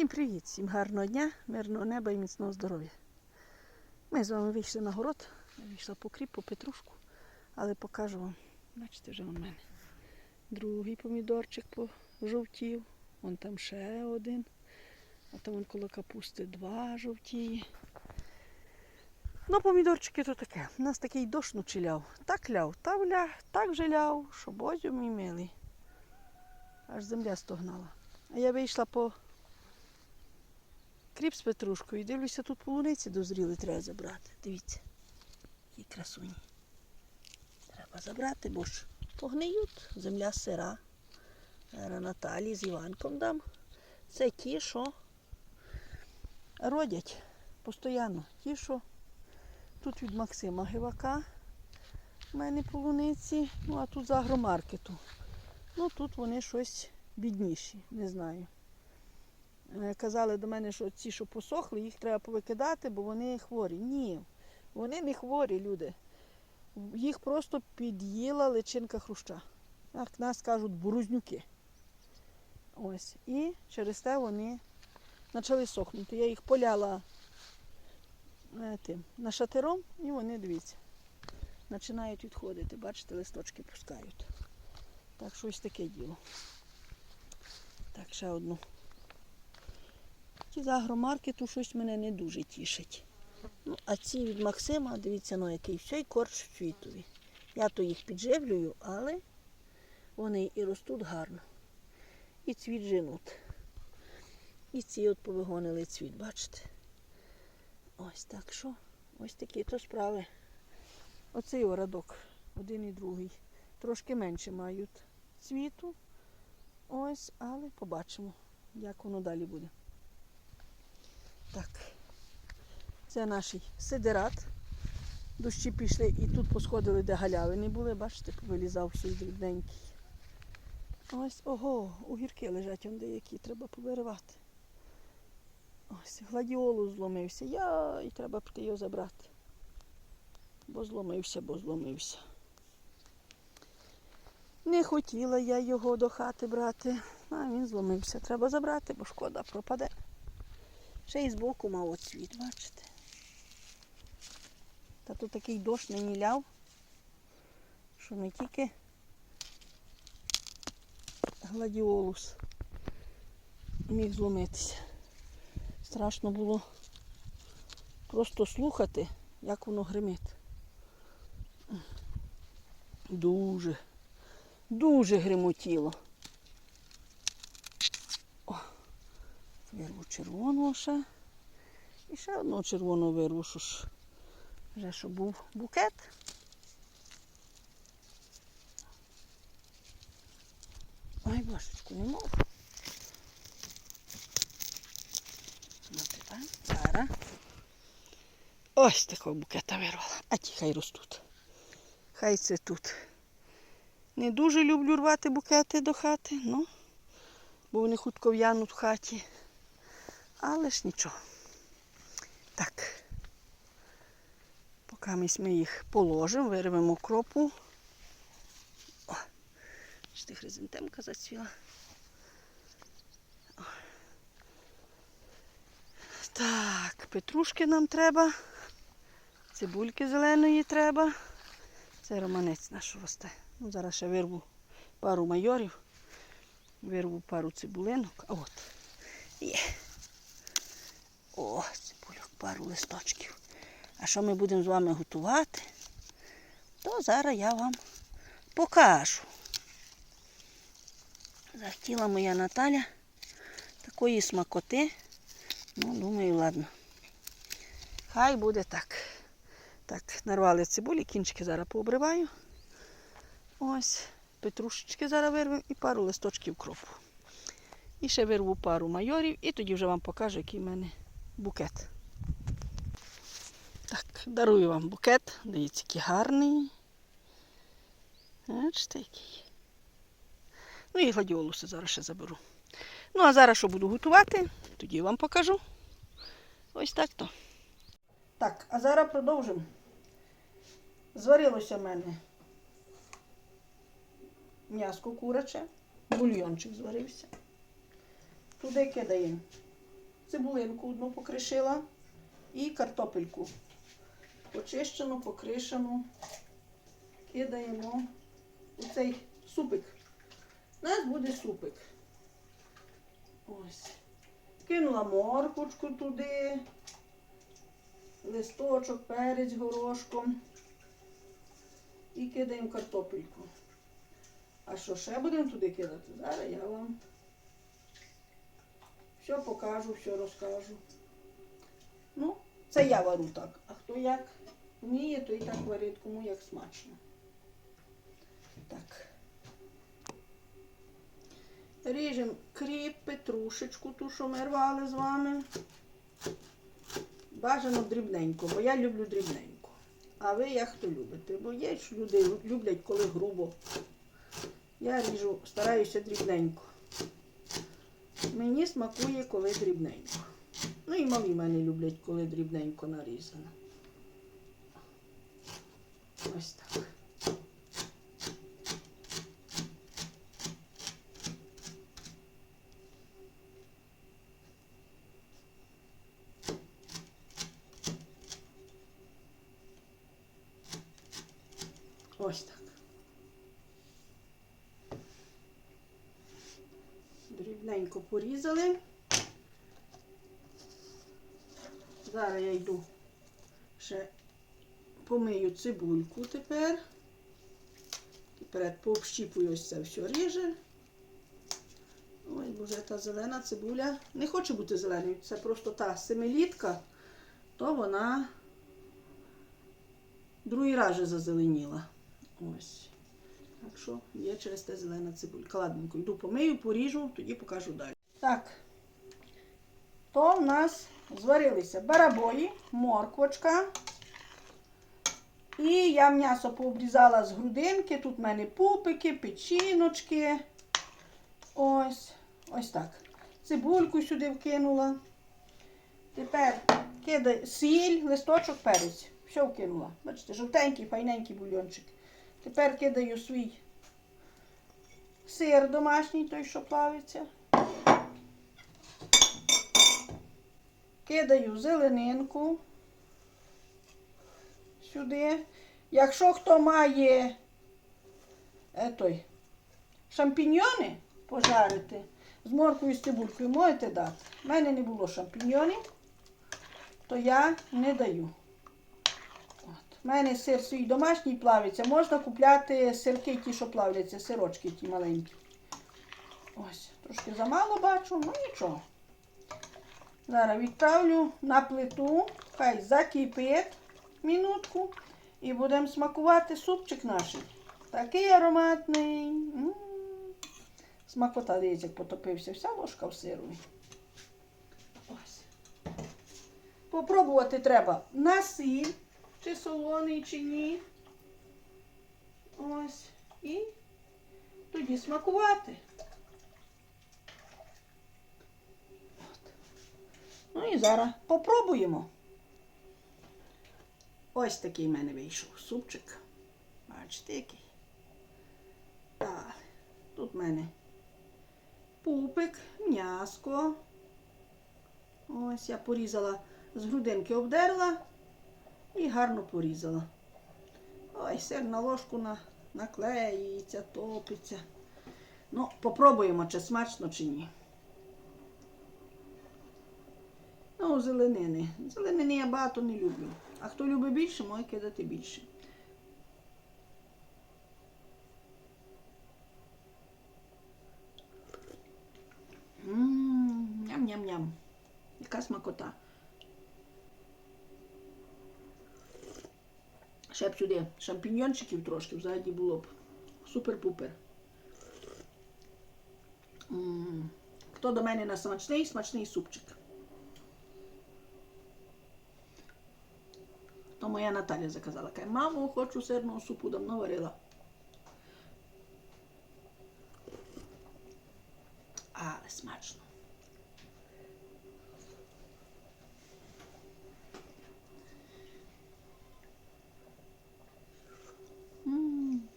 Всім привіт, всім гарного дня, мирного неба і міцного здоров'я. Ми з вами вийшли на город, я вийшла по кріп, по петрушку, але покажу вам. Бачите, вже у мене другий помідорчик пожовтів, вон там ще один, а там вон коло капусти два жовтіє. Ну, помідорчики то таке. У нас такий дощ ночі ляв. Так ляв, та вля, так же ляв, що бозю мій милий. Аж земля стогнала. А я вийшла по кріп з петрушкою дивлюся, тут полуниці дозріли, треба забрати. Дивіться, які красуні. Треба забрати, бо ж погниють, земля сира. Наталі з Іванком дам. Це ті, що родять постійно. Ті, що тут від Максима Гивака в мене полуниці, ну а тут з агромаркету. Ну тут вони щось бідніші, не знаю. Е, Казали до мене, що ці, що посохли, їх треба повикидати, бо вони хворі. Ні, вони не хворі люди. Їх просто під'їла личинка хруща. Як нас кажуть, бурузнюки. Ось. І через те вони почали сохнути. Я їх поляла е, тим, нашатиром, і вони, дивіться, починають відходити. Бачите, листочки пускають. Так, щось таке діло. Так, ще одну. Ті з агромаркету щось мене не дуже тішить. Ну, а ці від Максима, дивіться, ну який все корч в цвітові. Я то їх підживлюю, але вони і ростуть гарно. І цвіт женуть. І ці от повигонили цвіт, бачите? Ось так що. Ось такі то справи. Оцей орадок, один і другий. Трошки менше мають цвіту. Ось, але побачимо, як воно далі буде. Так, це наш сидерат. Дощі пішли і тут посходили, де галявини були, бачите, повилізав всій дрібненький. Ось, ого, огірки лежать он деякі, треба повиривати. Ось, гладіолус зломився. Я і треба піти його забрати. Бо зломився, бо зломився. Не хотіла я його до хати брати, а він зломився. Треба забрати, бо шкода пропаде. Ще й збоку мав оцвіт, бачите. Та тут такий дощ нині ляв, що не тільки гладіолус міг зломитися. Страшно було просто слухати, як воно гримить. Дуже, дуже гримотіло. Вирву червоного ще. І ще одного червоного вирву, що ж вже що був букет. Ой, башечку, не можу. Ну, зараз. Ось такого букета вирвала. А ті хай ростуть. Хай це тут. Не дуже люблю рвати букети до хати, ну, бо вони хутко в'януть в хаті. Але ж нічого. Так. Поки ми їх положимо, вирвемо кропу. О, ще хризантемка зацвіла. О. Так, петрушки нам треба. Цибульки зеленої треба. Це романець наш росте. Ну, зараз ще вирву пару майорів, вирву пару цибулинок. А от. Є. О, цибульок, пару листочків. А що ми будемо з вами готувати, то зараз я вам покажу. Захотіла моя Наталя такої смакоти. Ну, думаю, ладно. Хай буде так. Так, нарвали цибулі, кінчики зараз пообриваю. Ось, петрушечки зараз вирвемо і пару листочків кропу. І ще вирву пару майорів, і тоді вже вам покажу, який в мене букет. Так, дарую вам букет. Дивіться, який гарний. Бачите, який. Ну і гладіолуси зараз ще заберу. Ну, а зараз що буду готувати, тоді вам покажу. Ось так то. Так, а зараз продовжимо. Зварилося в мене м'яско куряче, бульйончик зварився. Туди кидаємо цибулинку одну покришила і картопельку. Почищену, покришену. Кидаємо у цей супик. У нас буде супик. Ось. Кинула морквочку туди, листочок, перець горошком. І кидаємо картопельку. А що ще будемо туди кидати? Зараз я вам все покажу, все розкажу. Ну, це я варю так. А хто як вміє, то і так варить, кому як смачно. Так. Ріжемо кріп, петрушечку, ту, що ми рвали з вами. Бажано дрібненько, бо я люблю дрібненько. А ви як хто любите? Бо є ж люди люблять, коли грубо. Я ріжу, стараюся дрібненько. Мені смакує, коли дрібненько. Ну і малі мене люблять, коли дрібненько нарізано. Ось так. Ось так. Дрібненько порізали. Зараз я йду ще помию цибульку тепер. Тепер пообщіпую ось це все ріже. Ой, боже, та зелена цибуля. Не хоче бути зеленою. Це просто та семилітка, то вона другий раз зазеленіла. Ось. Так що є через те зелена цибулька. Ладненько, йду помию, поріжу, тоді покажу далі. Так. То в нас зварилися барабої, морквочка. І я м'ясо пообрізала з грудинки. Тут в мене пупики, печіночки. Ось. Ось так. Цибульку сюди вкинула. Тепер кидай сіль, листочок, перець. Все вкинула. Бачите, жовтенький, файненький бульйончик. Тепер кидаю свій сир домашній, той, що плавиться. Кидаю зеленинку сюди. Якщо хто має е, той, шампіньйони пожарити з моркою з цибулькою, можете дати. У мене не було шампіньйонів, то я не даю. У мене сир свій домашній плавиться. Можна купляти сирки, ті, що плавляться, сирочки ті маленькі. Ось, трошки замало бачу, ну нічого. Зараз відправлю на плиту, хай закипить минутку і будемо смакувати супчик наш. Такий ароматний. М. Смакота, дивіться, як потопився. Вся ложка в сирові. Ось. Попробувати треба на сіль, чи солоний, чи ні. Ось. І тоді смакувати. От. Ну і зараз попробуємо. Ось такий в мене вийшов супчик. Бачите, який. Так, тут в мене пупик, м'яско. Ось я порізала з грудинки, обдерла і гарно порізала. Ой, сир на ложку на, наклеюється, топиться. Ну, попробуємо, чи смачно, чи ні. Ну, зеленини. Зеленини я багато не люблю. А хто любить більше, може кидати більше. Ням-ням-ням. Яка смакота. Ще б сюди шампіньйончиків трошки взагалі було б. Супер-пупер. Хто до мене на смачний, смачний супчик. То моя Наталя заказала. Мамо, хочу сирного супу, давно варила. Але смачно. М.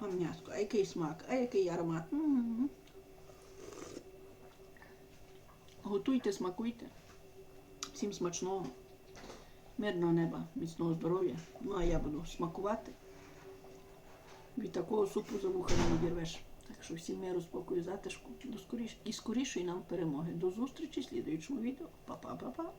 А м'яско, а який смак, а який аромат. Готуйте. Смакуйте. Всім смачного, мирного неба, міцного здоров'я. Ну а я буду смакувати. Від такого супу за вуха не відірвеш. Так що всім миру, спокою, затишку. До скоріш... і скорішої нам перемоги. До зустрічі в слідуючому відео. Па-па-па-па.